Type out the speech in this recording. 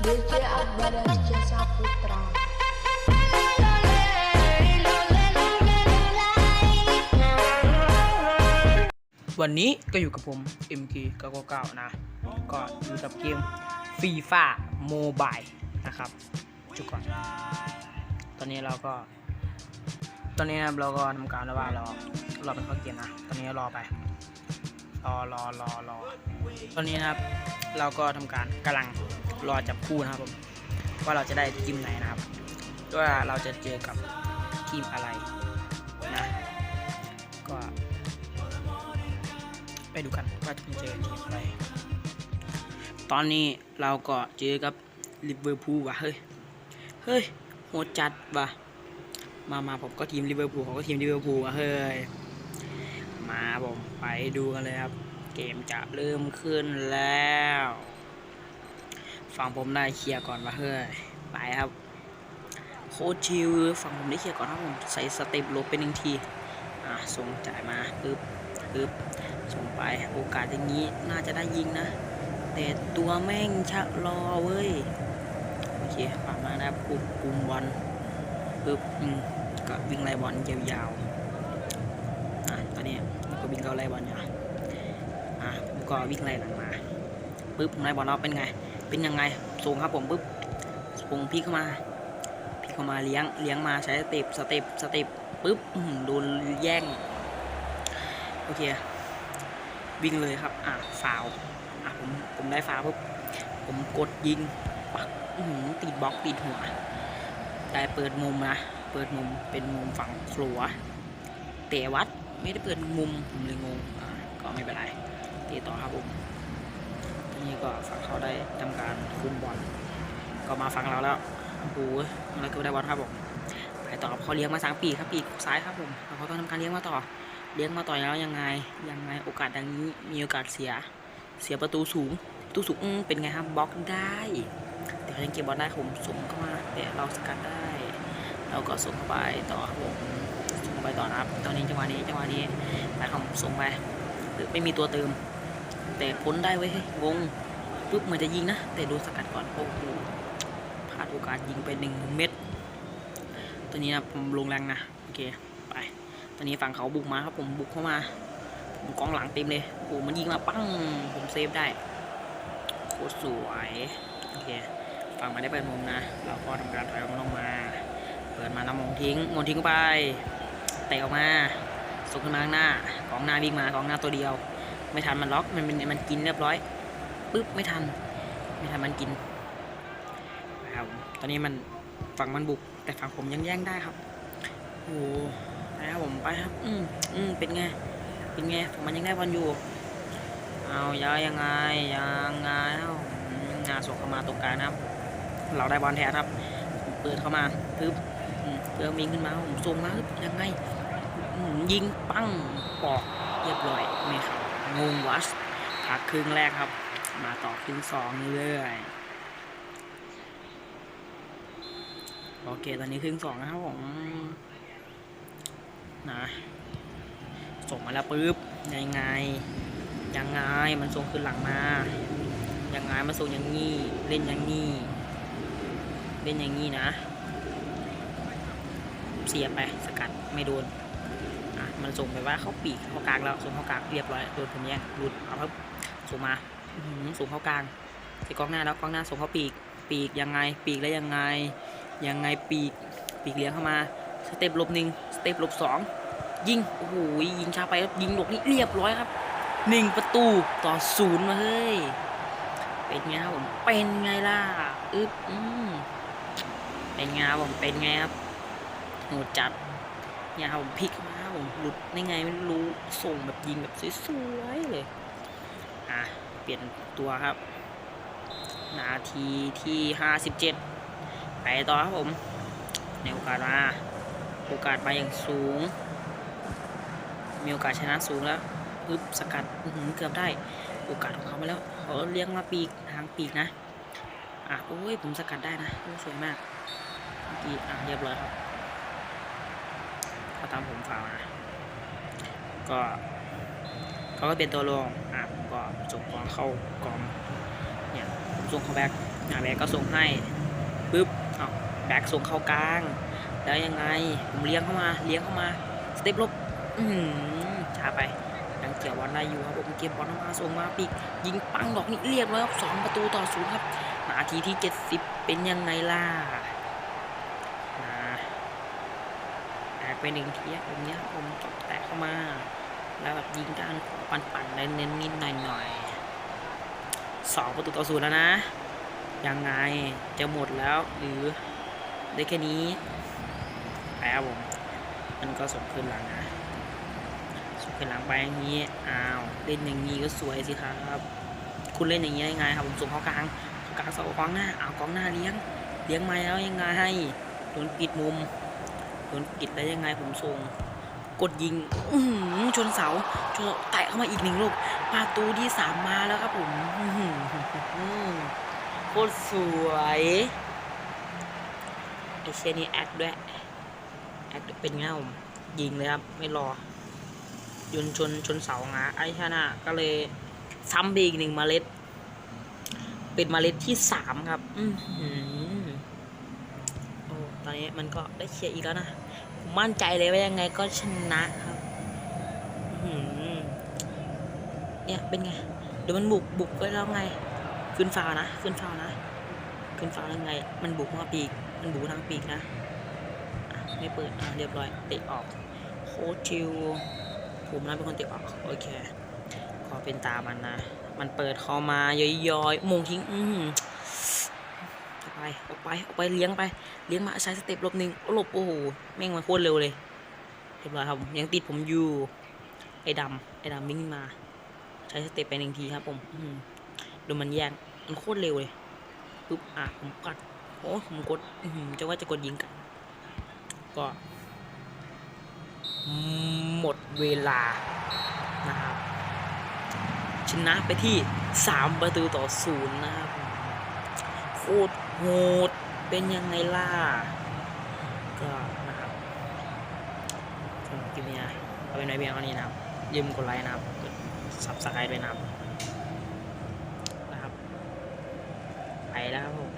DJ Akbar Jasa Putra. วันนี้ก็อยู่กับผม MK 999นะ ก็อยู่กับเกมฟีฟ่าโมบายนะครับจุกก่อน ตอนนี้เราก็ ตอนนี้นะครับเราก็ทำการแล้วว่าเราเราไปเข้าเกมนะ ตอนนี้รอไป รอรอรอรอ ตอนนี้นะครับ เราก็ทำการกำลัง รอจับคู่นะครับผมว่าเราจะได้ทีมไหนนะครับว่าเราจะเจอกับทีมอะไรนะก็ ไปดูกันว่าจะเจอทีมอะไรตอนนี้เราก็เจอกับลิเวอร์พูลว่ะเฮ้ยเฮ้ยโหดจัดว่ะมามาผมก็ทีมลิเวอร์พูลเขาก็ทีมลิเวอร์พูลว่ะเฮ้ยมาผมไปดูกันเลยครับ เกมจะเริ่มขึ้นแล้ว ฝั่งผมได้เคลียร์ก่อนว่ะเฮ้ยไปครับ โคชิลฝั่งผมได้เคลียร์ก่อนครับผมใส่สเต็ปลบไปหนึ่งทีอะส่งจ่ายมาปึ๊บปึ๊บส่งไปโอกาสอย่างนี้น่าจะได้ยิงนะ แต่ตัวแม่งชะลอเว้ยโอเคผ่านมานะครับคุมคุมบอลปึ๊บอืมก็วิ่งไล่บอลยาวๆอะตอนนี้ก็วิ่งเข้าไล่บอลอยู่อะผมก็วิ่งไล่หลังมาปึ๊บผมไล่บอลแล้วเป็นไง เป็นยังไงส่งครับผมปึ๊บส่งพี่เข้ามา พี่เข้ามาเลี้ยงเลี้ยงมาใช้สเต็ปสเต็ปสเต็ปปึ๊บโดนแย่งโอเควิ่งเลยครับ อะฟาวอะผมผมได้ฟาวปุ๊บผมกดยิงปักหือติดบล็อกติดหัวได้เปิดมุมนะเปิดมุมเป็นมุมฝั่งขลัวแต่วัดไม่ได้เปิดมุมผมเลยงงอะก็ไม่เป็นไรตีต่อครับผม นี้ก็ฝั่งเขาได้ทำการคุมบอลก็มาฝั่งเราแล้วโอ้โหแล้วก็ได้บอลครับผมไปต่อครับเขาเลี้ยงมาสามปีครับปีกซ้ายครับผมแล้วเขาต้องทำการเลี้ยงมาต่อเลี้ยงมาต่อยแล้วยังไงยังไงโอกาสดังนี้มีโอกาสเสียเสียประตูสูงประตูสูงเป็นไงครับบล็อกได้แต่เขายังเก็บบอลได้ผมส่งเข้ามาแต่เราสกัดได้เราก็ส่งไปต่อครับผมส่งไปต่อนะครับ ตอนนี้จังหวะนี้จังหวะนี้ไปครับผมส่งไปหรือไม่มีตัวเติม แต่พ้นได้เว้ยเฮ้ยงงปุ๊บเหมือนจะยิงนะ แต่โดนสกัดก่อนโอ้โหพลาดโอกาสยิงไปหนึ่งเม็ดตัวนี้นะผมลงแรงนะโอเคไปตอนนี้ฝั่งเขาบุกมาครับผมบุกเข้ามาผมกองหลังเต็มเลยโอ้โหมันยิงมาปั้งผมเซฟได้โคตรสวยโอเคฝั่งมาได้เปิดมุมนะ เราก็ทำการถอยออกมาลงมา เปิดมาแล้วมงทิ้งมงทิ้งเข้าไปเตะออกมาส่งขึ้นมาข้างหน้ากองหน้าวิ่งมากองหน้าตัวเดียว ไม่ทันมันล็อกมันมันมันกินเรียบร้อยปึ๊บไม่ทัน ไม่ทันมันกินนะครับตอนนี้มันฝั่งมันบุก แต่ฝั่งผมยังแย่งได้ครับโอ้โหไปครับผมไปครับ อืมอืมเป็นไงเป็นไงผมมันยังได้บอลอยู่ เอายายังไงยังไงเอ้างาส่งเข้ามาตรงกลางนะครับ เราได้บอลแทนครับเปิดเข้ามาปึ๊บเพื่อมิงขึ้นมาผมส่งมาปึ๊บยังไงยิงปั้งปอกเรียบร้อยไหมครับ งงวัสพักครึ่งแรกครับ มาต่อครึ่งสองเรื่อยโอเคตอนนี้ครึ่งสองนะครับผมนะส่งมาแล้วปุ๊บยังไง ยังไงมันส่งขึ้นหลังมา ยังไงมันส่งอย่างงี้เล่นอย่างงี้เล่นอย่างงี้นะ เสียไปสกัดไม่โดน มันส่งไปว่าเข้าปีกเข้ากลางแล้วส่งเข้ากลางเรียบร้อยโดนผมแย่งหลุดเอาครับส่งมาส่งเข้ากลางใส่กองหน้าแล้วกองหน้าส่งเข้าปีก ปีกยังไง ปีกแล้วยังไง ยังไงปีกปีกเลี้ยงเข้ามาสเต็ปลบหนึ่งสเต็ปลบสองยิงโอ้โหยิงช้าไปยิงหลบนี่เรียบร้อยครับหนึ่งประตูต่อศูนย์มาเฮ้ยเป็นไงครับผมเป็นไงล่ะอึ๊บอืมเป็นไงครับผมเป็นไงครับโหดจัดเนี่ยครับผมพลิกมา ผมหลุดได้ไงไม่รู้ส่งแบบยิงแบบสวยๆเลย อะ เปลี่ยนตัวครับ นาทีที่ห้าสิบเจ็ดไปต่อครับผม ในโอกาสมาโอกาสมาอย่างสูง มีโอกาสชนะสูงแล้วปึ๊บสกัดเกือบได้ โอกาสของเขามาแล้วเขาเลี้ยงมาปีกทางปีกนะ อะโอ้ยผมสกัดได้นะสวยมากเมื่อกี้อะเรียบร้อยครับ เขาตามผมฝ่าวนะก็เขาก็เป็นตัวรองอะผมก็ส่งกองเข้ากองเนี่ยผมส่งเขาแบ็กอ่าแบ็กก็ส่งให้ปึ๊บเอาแบ็กส่งเข้ากลาง แล้วยังไงผมเลี้ยงเข้ามาเลี้ยงเข้ามาสเต็ปลบอือหือช้าไปยังเกี่ยวบอลได้อยู่ครับผมเก็บบอลมาส่งมาปีกยิงปังดอกนี้เรียบร้อยครับสองประตูต่อศูนย์ครับนาทีที่70เป็นยังไงล่ะแตก ไปหนึ่งทีอะแบบเนี้ยผมตบแตกเข้ามา แล้วแบบยิงการขวาปั่นๆเน้นนิดหน่อยๆสองประตูต่อศูนย์แล้วนะ ยังไงจะหมดแล้วหรือได้แค่นี้แพ้ผมมันก็ส่งขึ้นหลังนะส่งขึ้นหลังไปอย่างนี้อ้าวเล่นอย่างนี้ก็สวยสิครับ คุณเล่นอย่างนี้ได้ไงครับผมส่งเข้ากลางเข้ากลางเสากองหน้าเอากองหน้าเลี้ยงเลี้ยงมาแล้วยังไงให้โดนปิดมุม โดนปิดแล้ยังไงผมส่งกดยิงอือชนเสาชนแตะเข้ามาอีกหนึ่งลูกประตูที่สามมาแล้วครับผมโคตรสวยไอเชยนี่แอคด้วยแอคเป็นไงผมยิงเลยครับ ไม่รอยนชนชนเสางาไอชนะก็เลยซ้ำไปอีกหนึ่งเมล็ด เป็นเมล็ดที่สามครับ อือหือโอ้ตอนนี้มันก็ได้เคลียร์อีกแล้วนะ มมั่นใจเลยว่ายังไงก็ชนะครับอื้อหือเนี่ยเป็นไง เดี๋ยวมันบุกบุกไปแล้วไง ขึ้นฟาวนะ ขึ้นฟาวนะ ขึ้นฟาวแล้วไง มันบุกมาปีก มันบุกทางปีกนะอะไม่เปิดอะเรียบร้อยเตะออกโคตรชิวผมนั้นเป็นคนเตะออกโอเคขอเป็นตามันนะ มันเปิดเข้ามาย้อยๆมงทิ้ง อืมออก ไปออกไปออกไปเลี้ยงไปเลี้ยงมาใช้สเต็ปลบหนึ่งหลบโอ้โหแม่งมันโคตรเร็วเลยเรียบร้อยครับยังติดผมอยู่ไอ้ดำไอ้ดำวิ่งมา ใช้สเต็ปไปหนึ่งทีครับผมอืมดูมันแย่งมันโคตรเร็วเลยปุ๊บอะผมกัดโอ้ผมกดอืจะว่าจะกดยิงกันก็หมดเวลานะครับชนะไปที่ 3 ประตูต่อศูนย์นะครับ คตรโหดเป็นยังไงล่ะ ก็นะครับสำหรับคลิปนี้นะเอาเป็นไว้เพียงเท่านี้นะครับยืมกดไลค์นะครับกดซับสไครต์ด้วยนะครับนะครับ ไปแล้วครับผม